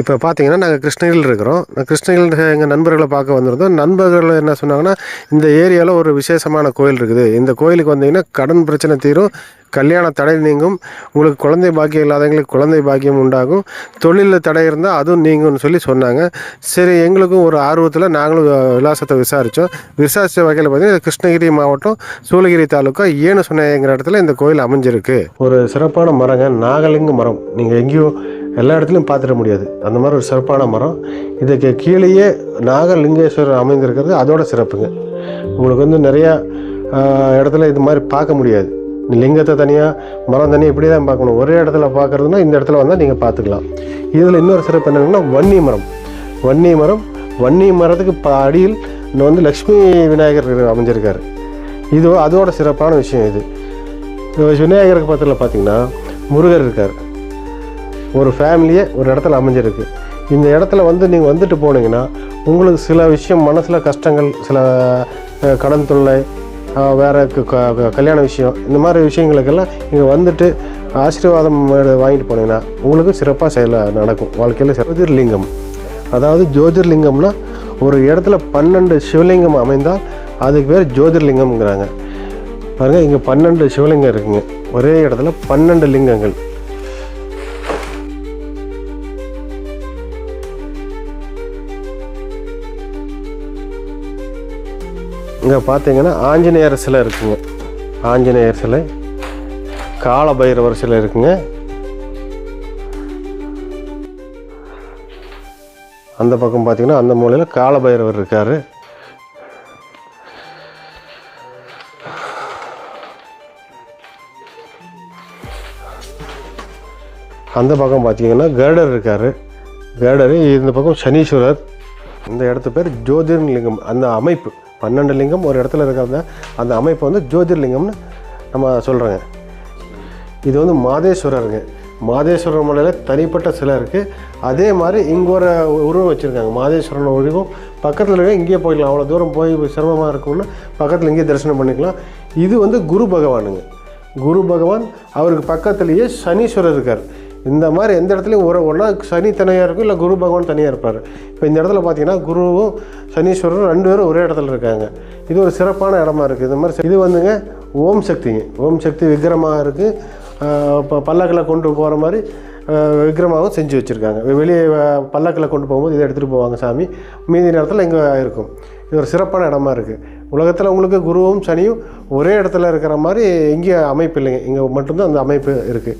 இப்போ பார்த்தீங்கன்னா நாங்கள் கிருஷ்ணகிரியில் இருக்கிறோம். நான் கிருஷ்ணகிரியில் எங்கள் நண்பர்களை பார்க்க வந்திருந்தோம். நண்பர்கள் என்ன சொன்னாங்கன்னா இந்த ஏரியாவில் ஒரு விசேஷமான கோயில் இருக்குது. இந்த கோயிலுக்கு வந்தீங்கன்னா கடன் பிரச்சனை தீரும் கல்யாண தடை நீங்கும் உங்களுக்கு குழந்தை பாக்கியம் இல்லாதவங்களுக்கு குழந்தை பாக்கியம் உண்டாகும் தொழிலில் தடை இருந்தால் அதுவும் நீங்கும்னு சொல்லி சொன்னாங்க. சரி எங்களுக்கும் ஒரு ஆர்வத்தில் நாங்களும் விலாசத்தை விசாரித்தோம் விசாரித்த வகையில் பார்த்தீங்கன்னா கிருஷ்ணகிரி மாவட்டம் சூளகிரி தாலுக்கா ஏன்னு சொன்னேங்கிற இடத்துல இந்த கோயில் அமைஞ்சிருக்கு. ஒரு சிறப்பான மரங்க நாகலிங்க மரம். நீங்கள் எங்கேயும் எல்லா இடத்துலையும் பார்த்துட முடியாது. அந்த மாதிரி ஒரு சிறப்பான மரம். இதுக்கு கீழேயே நாகலிங்கேஸ்வரர் அமைந்திருக்கிறது அதோட சிறப்புங்க. உங்களுக்கு வந்து நிறையா இடத்துல இது மாதிரி பார்க்க முடியாது. லிங்கத்தை தனியாக மரம் தனியாக இப்படி தான் பார்க்கணும். ஒரே இடத்துல பார்க்குறதுனா இந்த இடத்துல வந்தால் நீங்கள் பார்த்துக்கலாம். இதில் இன்னொரு சிறப்பு என்னங்கன்னா வன்னி மரம். வன்னி மரம் வன்னி மரத்துக்கு ப அடியில் இன்னும் வந்து லக்ஷ்மி விநாயகர் அமைஞ்சிருக்காரு. இது அதோட சிறப்பான விஷயம் இது. இது விநாயகருக்கு பக்கத்தில் பார்த்தீங்கன்னா முருகர் இருக்கார். ஒரு ஃபேமிலியே ஒரு இடத்துல அமைஞ்சிருக்கு. இந்த இடத்துல வந்து நீங்கள் வந்துட்டு போனீங்கன்னா உங்களுக்கு சில விஷயம் மனசில் கஷ்டங்கள் சில கடன் தொல்லை வேறு க- க- கல்யாண விஷயம் இந்த மாதிரி விஷயங்களுக்கெல்லாம் இங்கே வந்துட்டு ஆசீர்வாதம் வாங்கிட்டு போனீங்கன்னா உங்களுக்கு சிறப்பாக செயல நடக்கும். வாழ்க்கையில் ஜோதிர்லிங்கம். அதாவது ஜோதிர்லிங்கம்னா ஒரு இடத்துல பன்னெண்டு சிவலிங்கம் அமைந்தால் அதுக்கு பேர் ஜோதிர்லிங்கம்ங்கிறாங்க. பாருங்கள் இங்கே பன்னெண்டு சிவலிங்கம் இருக்குங்க. ஒரே இடத்துல பன்னெண்டு லிங்கங்கள். இங்கே பார்த்தீங்கன்னா ஆஞ்சநேயர் சிலை இருக்குங்க. ஆஞ்சநேயர் சிலை. கால பைரவர் சிலை இருக்குங்க. அந்த பக்கம் பார்த்தீங்கன்னா அந்த மூலையில் கால பைரவர் இருக்கார். அந்த பக்கம் பார்த்தீங்கன்னா கேடர் இருக்கார். கருடர் இந்த பக்கம் சனீஸ்வரர். இந்த இடத்து பேர் ஜோதிர்லிங்கம். அந்த அமைப்பு. பன்னெண்டு லிங்கம் ஒரு இடத்துல இருக்கிறத அந்த அமைப்பு வந்து ஜோதிர்லிங்கம்னு நம்ம சொல்கிறோங்க இது வந்து மாதேஸ்வரருங்க. மாதேஸ்வரர் மலையில் தனிப்பட்ட சிலை இருக்குது அதே மாதிரி இங்கே ஒரு உருவம் வச்சுருக்காங்க. மாதேஸ்வரன் உருவம். பக்கத்தில் இருக்க இங்கேயே போய்க்கலாம் அவ்வளோ தூரம் போய் சிரமமாக இருக்கும்னு பக்கத்தில் இங்கேயே தரிசனம் பண்ணிக்கலாம். இது வந்து குரு பகவானுங்க. குரு பகவான் அவருக்கு பக்கத்துலேயே சனீஸ்வரர் இருக்கார். இந்த மாதிரி எந்த இடத்துலையும் ஒரு ஒன்றா சனி தனியாக இருக்கும் இல்லை குரு பகவான் தனியாக இருப்பார். இப்போ இந்த இடத்துல பார்த்தீங்கன்னா குருவும் சனீஸ்வரரும் ரெண்டு பேரும் ஒரே இடத்துல இருக்காங்க. இது ஒரு சிறப்பான இடமா இருக்குது இந்த மாதிரி இது வந்துங்க ஓம் சக்திங்க. ஓம் சக்தி விக்கிரமாக இருக்குது இப்போ பல்லக்கில் கொண்டு போகிற மாதிரி விக்கிரமாகவும் செஞ்சு வச்சுருக்காங்க. வெளியே பல்லக்கில் கொண்டு போகும்போது இதை எடுத்துகிட்டு போவாங்க சாமி. மீதி நேரத்தில் இங்கே இருக்கும். இது ஒரு சிறப்பான இடமா இருக்குது உலகத்தில் உங்களுக்கு குருவும் சனியும் ஒரே இடத்துல இருக்கிற மாதிரி இங்கே அமைப்பு இல்லைங்க. இங்கே மட்டும்தான் அந்த அமைப்பு இருக்குது